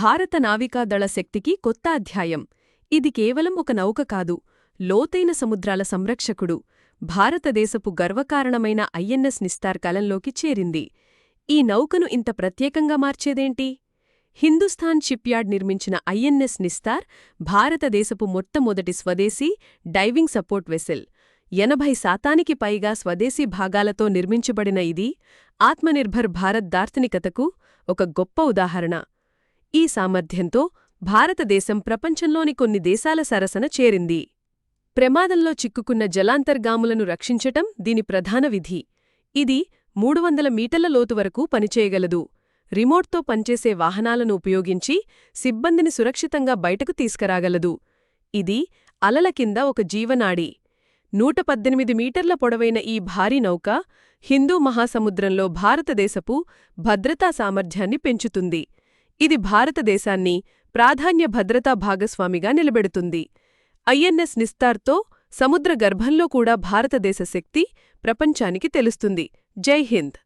భారత నావికాదళ శక్తికి కొత్త అధ్యాయం. ఇది కేవలం ఒక నౌక కాదు లోతైన సముద్రాల సంరక్షకుడు భారతదేశపు గర్వకారణమైన ఐఎన్ఎస్ నిస్తార్ కలంలోకి చేరింది. ఈ నౌకను ఇంత ప్రత్యేకంగా మార్చేదేంటి? హిందుస్థాన్ షిప్యార్డ్ నిర్మించిన ఐఎన్ఎస్ నిస్తార్ భారతదేశపు మొట్టమొదటి స్వదేశీ డైవింగ్ సపోర్ట్ వెసెల్. ఎనభై శాతానికి పైగా స్వదేశీ భాగాలతో నిర్మించబడిన ఇది ఆత్మనిర్భర్ భారత్ దార్శనికతకు ఒక గొప్ప ఉదాహరణ. ఈ సామర్థ్యంతో భారతదేశం ప్రపంచంలోని కొన్ని దేశాల సరసన చేరింది. ప్రమాదంలో చిక్కుకున్న జలాంతర్గాములను రక్షించటం దీని ప్రధాన విధి. ఇది మూడు వందల మీటర్ల లోతు వరకు పనిచేయగలదు. రిమోట్తో పనిచేసే వాహనాలను ఉపయోగించి సిబ్బందిని సురక్షితంగా బయటకు తీసుకురాగలదు. ఇది అలల కింద ఒక జీవనాడి. నూట పద్దెనిమిది మీటర్ల పొడవైన ఈ భారీ నౌక హిందూ మహాసముద్రంలో భారతదేశపు భద్రతా సామర్థ్యాన్ని పెంచుతుంది. ఇది భారతదేశాన్ని ప్రాధాన్య భద్రతా భాగస్వామిగా నిలబెడుతుంది. ఐఎన్ఎస్ నిస్తార్తో సముద్ర గర్భంలో కూడా భారతదేశ శక్తి ప్రపంచానికి తెలుస్తుంది. జై హింద్!